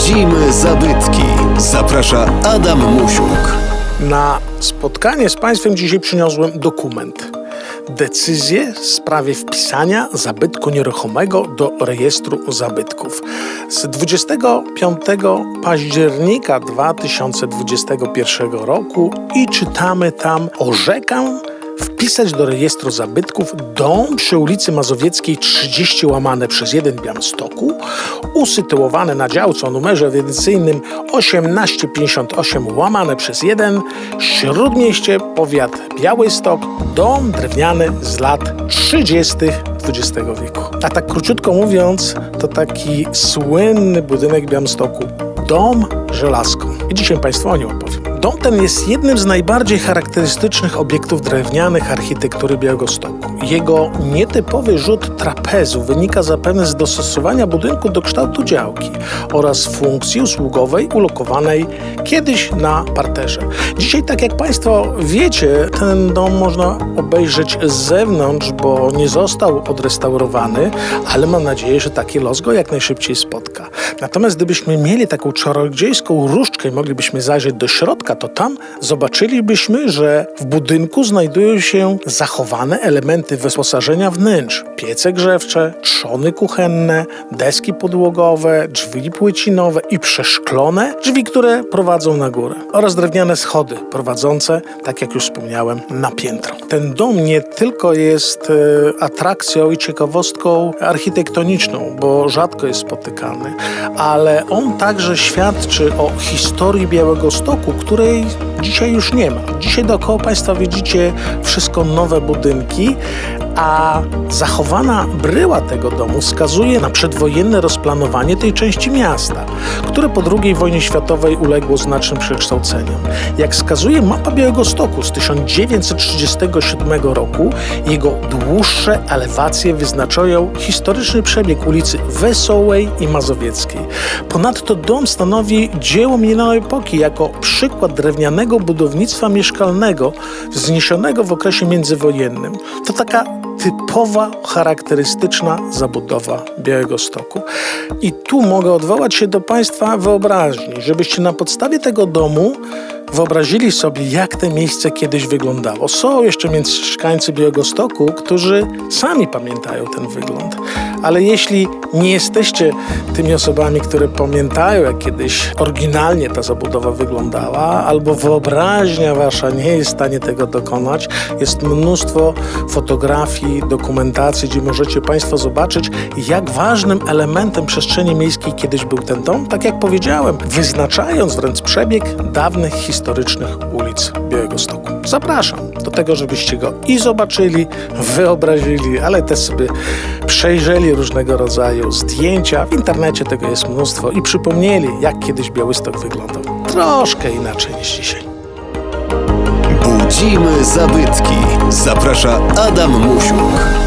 Budzimy zabytki. Zaprasza Adam Musiuk. Na spotkanie z Państwem dzisiaj przyniosłem dokument. Decyzję w sprawie wpisania zabytku nieruchomego do rejestru zabytków. Z 25 października 2021 roku i czytamy tam orzekam wpisać do rejestru zabytków dom przy ulicy Mazowieckiej 30 łamane przez 1 w Białymstoku, usytuowany na działce o numerze ewidencyjnym 1858 łamane przez 1, Śródmieście, powiat Białystok, dom drewniany z lat 30. XX wieku. A tak króciutko mówiąc, to taki słynny budynek Białymstoku, dom żelazką. I dzisiaj Państwu o nim opowiem. Dom ten jest jednym z najbardziej charakterystycznych obiektów drewnianych architektury Białegostoku. Jego nietypowy rzut trapezu wynika zapewne z dostosowania budynku do kształtu działki oraz funkcji usługowej ulokowanej kiedyś na parterze. Dzisiaj, tak jak Państwo wiecie, ten dom można obejrzeć z zewnątrz, bo nie został odrestaurowany, ale mam nadzieję, że taki los go jak najszybciej spotka. Natomiast gdybyśmy mieli taką czarodziejską różdżkę i moglibyśmy zajrzeć do środka, to tam zobaczylibyśmy, że w budynku znajdują się zachowane elementy wyposażenia wnętrz. Piece grzewcze, trzony kuchenne, deski podłogowe, drzwi płycinowe i przeszklone drzwi, które prowadzą na górę oraz drewniane schody prowadzące, tak jak już wspomniałem, na piętro. Ten dom nie tylko jest e, atrakcją i ciekawostką architektoniczną, bo rzadko jest spotykany, ale on także świadczy o historii Białego Stoku, której dzisiaj już nie ma. Dzisiaj dookoła Państwa widzicie wszystko nowe budynki, a zachowana bryła tego domu wskazuje na przedwojenne rozplanowanie tej części miasta, które po II wojnie światowej uległo znacznym przekształceniom. Jak wskazuje mapa Białegostoku z 1937 roku, jego dłuższe elewacje wyznaczają historyczny przebieg ulicy Wesołej i Mazowieckiej. Ponadto dom stanowi dzieło minionej epoki jako przykład drewnianego budownictwa mieszkalnego wzniesionego w okresie międzywojennym. To taka typowa, charakterystyczna zabudowa Białego Stoku. I tu mogę odwołać się do Państwa wyobraźni, żebyście na podstawie tego domu wyobrazili sobie, jak to miejsce kiedyś wyglądało. Są jeszcze mieszkańcy Białego Stoku, którzy sami pamiętają ten wygląd. Ale jeśli nie jesteście tymi osobami, które pamiętają, jak kiedyś oryginalnie ta zabudowa wyglądała, albo wyobraźnia wasza nie jest w stanie tego dokonać, jest mnóstwo fotografii, dokumentacji, gdzie możecie Państwo zobaczyć, jak ważnym elementem przestrzeni miejskiej kiedyś był ten dom, tak jak powiedziałem, wyznaczając wręcz przebieg dawnych historycznych ulic Białegostoku. Zapraszam do tego, żebyście go i zobaczyli, wyobrazili, ale też sobie przejrzeli różnego rodzaju zdjęcia. W internecie tego jest mnóstwo i przypomnieli, jak kiedyś Białystok wyglądał. Troszkę inaczej niż dzisiaj. Budzimy zabytki. Zaprasza Adam Musiuk.